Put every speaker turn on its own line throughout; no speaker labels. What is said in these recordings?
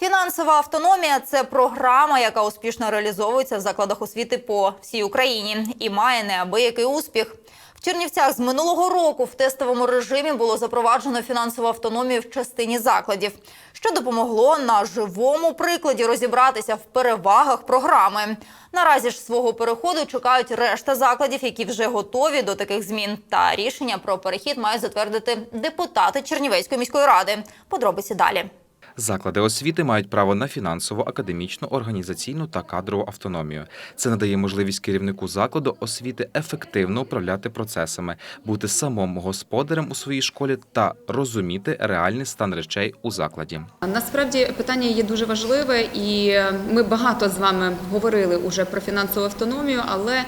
Фінансова автономія це програма, яка успішно реалізовується в закладах освіти по всій Україні і має неабиякий успіх. В Чернівцях з минулого року в тестовому режимі було запроваджено фінансову автономію в частині закладів, що допомогло на живому прикладі розібратися в перевагах програми. Наразі ж свого переходу чекають решта закладів, які вже готові до таких змін. Та рішення про перехід мають затвердити депутати Чернівецької міської ради. Подробиці далі.
Заклади освіти мають право на фінансову, академічну, організаційну та кадрову автономію. Це надає можливість керівнику закладу освіти ефективно управляти процесами, бути самим господарем у своїй школі та розуміти реальний стан речей у закладі.
Насправді питання є дуже важливе, і ми багато з вами говорили уже про фінансову автономію, але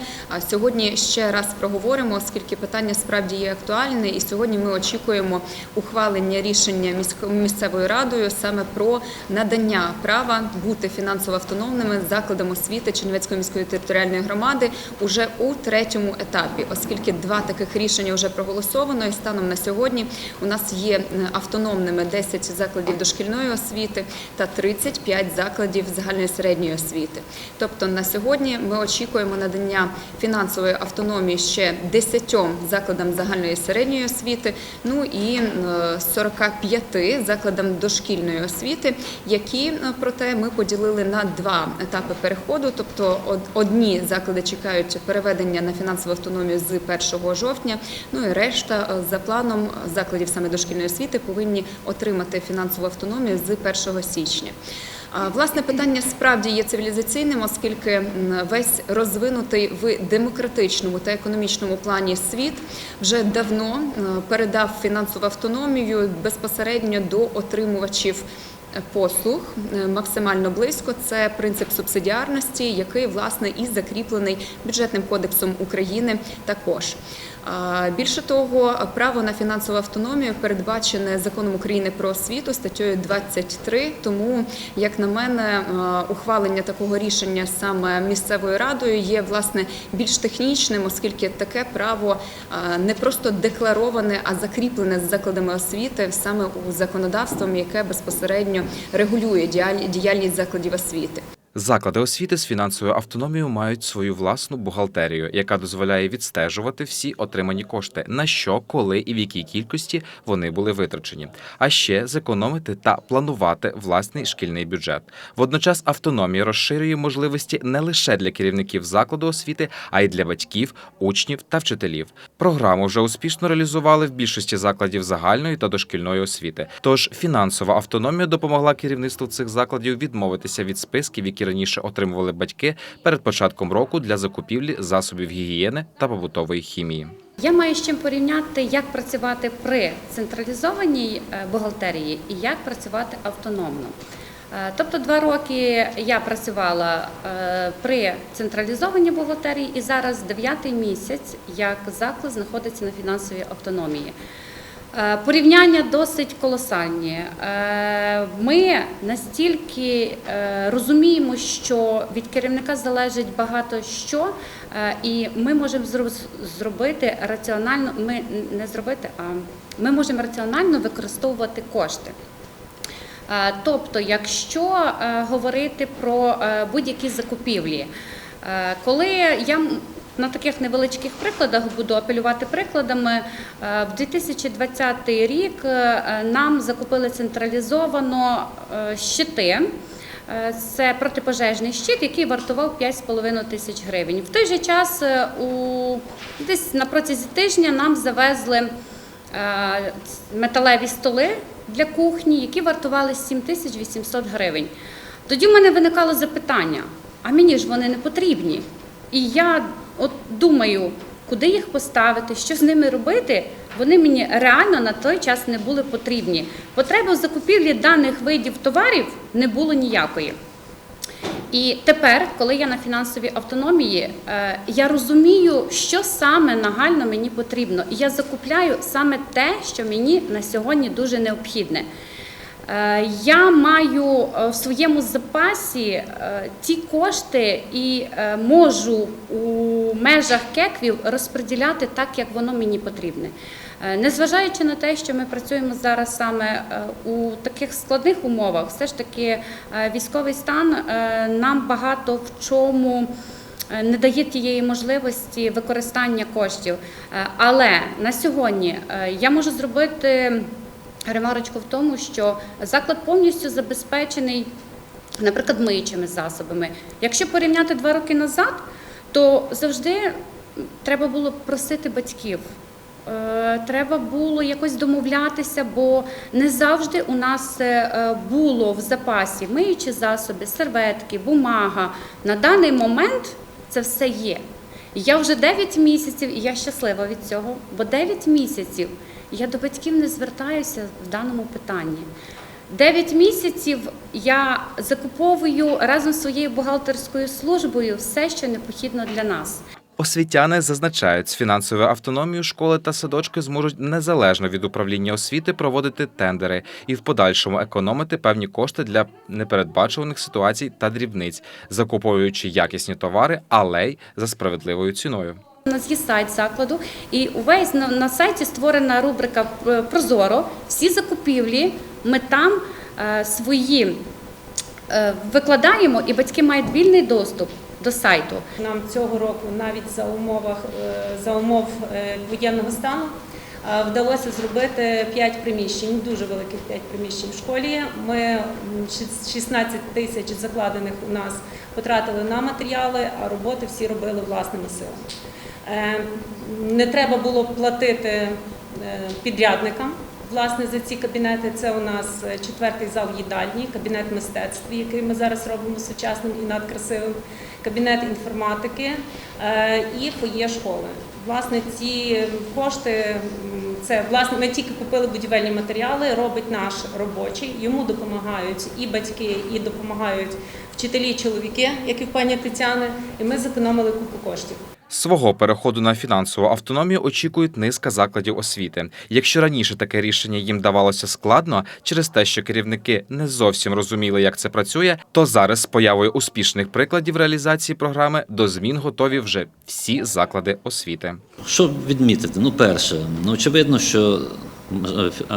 сьогодні ще раз проговоримо, оскільки питання справді є актуальне. І сьогодні ми очікуємо ухвалення рішення місько- місцевою радою саме про надання права бути фінансово автономними закладам освіти Чернівецької міської територіальної громади уже у третьому етапі, оскільки два таких рішення вже проголосовано, і станом на сьогодні у нас є е, автономними 10 закладів дошкільної освіти та 35 закладів загальної середньої освіти. Тобто на сьогодні ми очікуємо надання фінансової автономії ще 10 закладам загальної середньої освіти, ну і е, 45 закладам дошкільної освіти, які е, проте ми поділили на два етапи переходу. Тобто од- одні заклади чекають переведення на фінансову автономію з 1 жовтня. Ну і решта е, за планом закладів саме дошкільної освіти повинні отримати фінансову автономію з 1 січня. Власне, питання справді є цивілізаційним, оскільки весь розвинутий в демократичному та економічному плані світ вже давно передав фінансову автономію безпосередньо до отримувачів. е, Послуг максимально близько це принцип субсидіарності, який власне і закріплений бюджетним кодексом України також. Більше того, право на фінансову автономію передбачене законом України про освіту статтею 23. Тому, як на мене, ухвалення такого рішення саме місцевою радою є власне більш технічним, оскільки таке право не просто деклароване, а закріплене з закладами освіти саме у законодавством, яке безпосередньо регулює діяль- діяльність закладів освіти.
Заклади освіти з фінансовою автономією мають свою власну бухгалтерію, яка дозволяє відстежувати всі отримані кошти, на що, коли і в якій кількості вони були витрачені, а ще зекономити та планувати власний шкільний бюджет. Водночас автономія розширює можливості не лише для керівників закладу освіти, а й для батьків, учнів та вчителів. Програму вже успішно реалізували в більшості закладів загальної та дошкільної освіти. Тож фінансова автономія допомогла керівництву цих закладів відмовитися від списків, які раніше отримували батьки перед початком року для закупівлі засобів гігієни та побутової хімії.
Я маю з чим порівняти, як працювати при централізованій е, бухгалтерії і як працювати автономно. Е, Тобто два роки я працювала е, при централізованій бухгалтерії, і зараз дев'ятий місяць, як заклад знаходиться на фінансовій автономії. Е, Порівняння досить колосальні. Е, Ми настільки е, розуміємо, що від керівника залежить багато що, і ми можемо зробити раціонально. Ми не зробити, а ми можемо раціонально використовувати кошти. Тобто, якщо говорити про будь-які закупівлі, коли я на таких невеличких прикладах буду апелювати прикладами, е, в 2020 рік е, нам закупили централізовано е, щити. Це протипожежний щит, який вартував 5,5 тисяч гривень. В той же час у десь на протязі тижня нам завезли металеві столи для кухні, які вартували 7800 гривень. Тоді в мене виникало запитання: а мені ж вони не потрібні. І я от думаю, куди їх поставити, що з ними робити. Вони мені реально на той час не були потрібні. Потреби в закупівлі даних видів товарів не було ніякої. І тепер, коли я на фінансовій автономії, е, я розумію, що саме нагально мені потрібно. І я закупляю саме те, що мені на сьогодні дуже необхідне. Е, Я маю е, в своєму запасі е, ті кошти і можу у межах кеквів розподіляти так, як воно мені потрібне. Незважаючи на те, що ми працюємо зараз саме у таких складних умовах, все ж таки військовий стан нам багато в чому не дає тієї можливості використання коштів. Але на сьогодні я можу зробити ремарочку в тому, що заклад повністю забезпечений, наприклад, миючими засобами. Якщо порівняти два роки назад, то завжди треба було просити батьків. Е, Треба було якось домовлятися, бо не завжди у нас е, було в запасі миючі засоби, серветки, бумага. На даний момент це все є. Я вже 9 місяців, і я щаслива від цього, бо 9 місяців я до батьків не звертаюся в даному питанні. 9 місяців я закуповую разом з своєю бухгалтерською службою все, що необхідно для нас.
Освітяни зазначають, з фінансовою автономією школи та садочки зможуть незалежно від управління освіти проводити тендери і в подальшому економити певні кошти для непередбачуваних ситуацій та дрібниць, закуповуючи якісні товари, але й за справедливою ціною.
У нас є сайт закладу, і увесь на, сайті створена рубрика е, Прозоро. Всі закупівлі ми там е, свої е, викладаємо, і батьки мають вільний доступ до сайту.
Нам цього року навіть за умовах за умов воєнного стану вдалося зробити 5 приміщень, дуже великих 5 приміщень в школі. Ми 16 тисяч закладених у нас потратили на матеріали, а роботи всі робили власними силами. Е, Не треба було платити е, підрядникам. Власне, за ці кабінети це у нас е, четвертий зал їдальні, кабінет мистецтв, який ми зараз робимо сучасним і надкрасивим, кабінет інформатики і фоє школи. Власне, ці кошти це власне ми тільки купили будівельні матеріали, робить наш робочий. Йому допомагають і батьки, і допомагають вчителі, чоловіки, як і в пані Тетяни. І ми зекономили купу коштів.
Свого переходу на фінансову автономію очікують низка закладів освіти. Якщо раніше таке рішення їм давалося складно через те, що керівники не зовсім розуміли, як це працює, то зараз з появою успішних прикладів реалізації програми до змін готові вже всі заклади освіти.
Що відмітити? Ну, перше, ну очевидно, що е,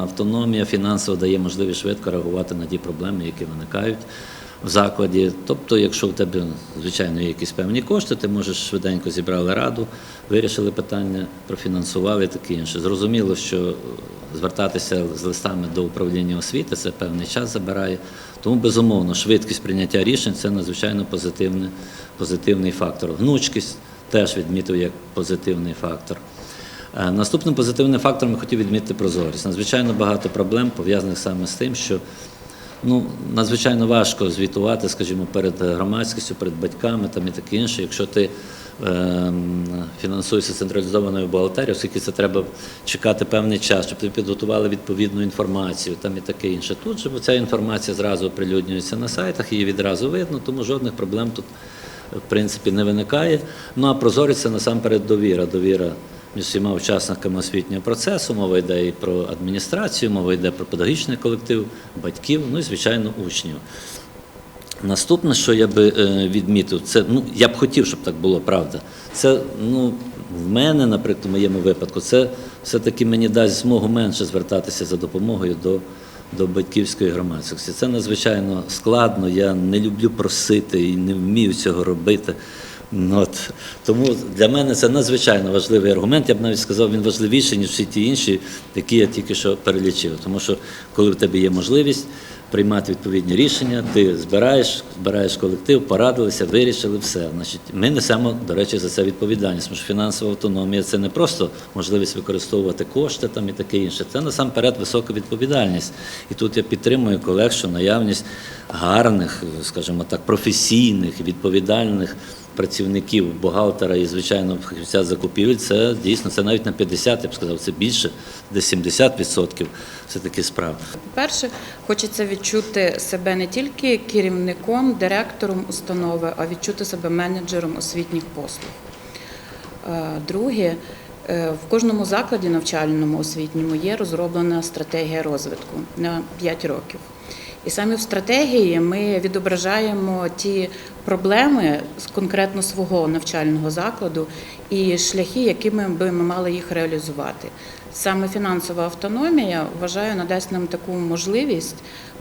автономія фінансово дає можливість швидко реагувати на ті проблеми, які виникають в закладі. Тобто, якщо в тебе, звичайно, є якісь певні кошти, ти можеш швиденько зібрали раду, вирішили питання, профінансували і таке інше. Зрозуміло, що звертатися з листами до управління освіти це певний час забирає. Тому, безумовно, швидкість прийняття рішень це надзвичайно позитивний, позитивний фактор. Гнучкість теж відмітив як позитивний фактор. Е, Наступним позитивним фактором я хотів відмітити прозорість. Надзвичайно багато проблем пов'язаних саме з тим, що ну, надзвичайно важко звітувати, скажімо, перед громадськістю, перед батьками там, і таке інше, якщо ти ем, фінансуєшся централізованою бухгалтерією, оскільки це треба чекати певний час, щоб тобі підготували відповідну інформацію там, і таке інше. Тут же ця інформація зразу оприлюднюється на сайтах, її відразу видно, тому жодних проблем тут в принципі не виникає. Ну а прозорість це насамперед довіра. Довіра між всіма учасниками освітнього процесу. Мова йде і про адміністрацію, мова йде про педагогічний колектив, батьків, ну і звичайно учнів. Наступне, що я би е, відмітив, це ну я б хотів, щоб так було правда. Це ну в мене, наприклад, в моєму випадку, це все-таки мені дасть змогу менше звертатися за допомогою до, до батьківської громадськості. Це надзвичайно складно. Я не люблю просити і не вмію цього робити. Ну, От. Тому для мене це надзвичайно важливий аргумент. Я б навіть сказав, він важливіший, ніж всі ті інші, які я тільки що перелічив. Тому що коли в тебе є можливість приймати відповідні рішення, ти збираєш, збираєш колектив, порадилися, вирішили все. Значить, ми несемо, до речі, за це відповідальність. Тому що фінансова автономія це не просто можливість використовувати кошти там і таке інше. Це насамперед висока відповідальність. І тут я підтримую колег, що наявність гарних, скажімо так, професійних, відповідальних працівників, бухгалтера і, звичайно, фахівця закупівель, це дійсно це навіть на 50, я б сказав, це більше, десь 70% все-таки справ.
По-перше, хочеться відчути себе не тільки керівником, директором установи, а відчути себе менеджером освітніх послуг. Е, Друге, е, в кожному закладі навчальному освітньому є розроблена стратегія розвитку на 5 років. І саме в стратегії ми відображаємо ті проблеми з конкретно свого навчального закладу і шляхи, якими би ми мали їх реалізувати. Саме фінансова автономія вважаю надасть нам таку можливість,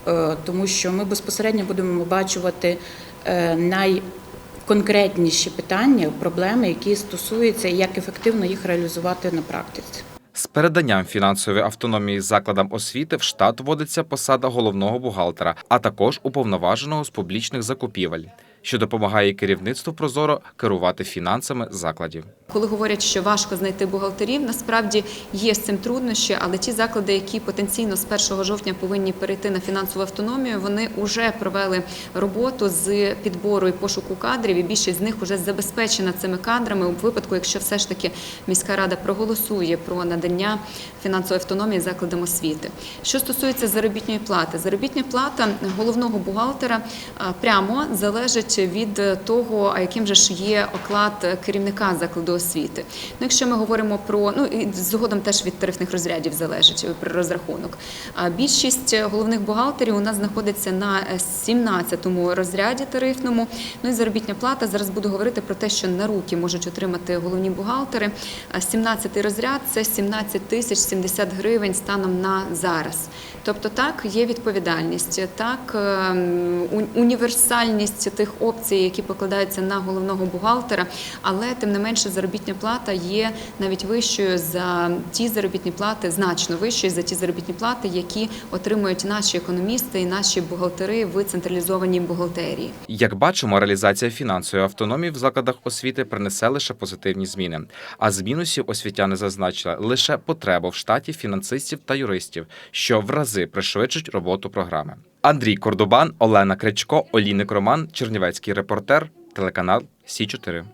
е, тому що ми безпосередньо будемо бачувати е, найконкретніші питання, проблеми, які стосуються, і як ефективно їх реалізувати на практиці.
З переданням фінансової автономії закладам освіти в штат вводиться посада головного бухгалтера, а також уповноваженого з публічних закупівель, що допомагає керівництву прозоро керувати фінансами закладів.
Коли говорять, що важко знайти бухгалтерів, насправді є з цим труднощі, але ті заклади, які потенційно з 1 жовтня повинні перейти на фінансову автономію, вони вже провели роботу з підбору і пошуку кадрів, і більшість з них вже забезпечена цими кадрами у випадку, якщо все ж таки міська рада проголосує про надання фінансової автономії закладам освіти. Що стосується заробітної плати, заробітня плата головного бухгалтера прямо залежить від того, а яким же ж є оклад керівника закладу освіти. Ну, якщо ми говоримо про ну і згодом теж від тарифних розрядів залежить е, при розрахунок. А більшість е, головних бухгалтерів у нас знаходиться на 17-му розряді тарифному. Ну і заробітня плата. Зараз буду говорити про те, що на руки можуть отримати головні бухгалтери. А 17-й розряд це 17 тисяч 70 гривень станом на зараз. Тобто, так є відповідальність, так ем, універсальність тих опцій, які покладаються на головного бухгалтера, але тим не менше заробітня плата є навіть вищою за ті заробітні плати, значно вищою за ті заробітні плати, які отримують наші економісти і наші бухгалтери в централізованій бухгалтерії.
Як бачимо, реалізація фінансової автономії в закладах освіти принесе лише позитивні зміни. А з мінусів освітяни зазначили лише потребу в штаті фінансистів та юристів, що в рази пришвидшить роботу програми. Андрій Кордобан, Олена Кричко, Олійник Роман, Чернівецький репортер, телеканал Сі 4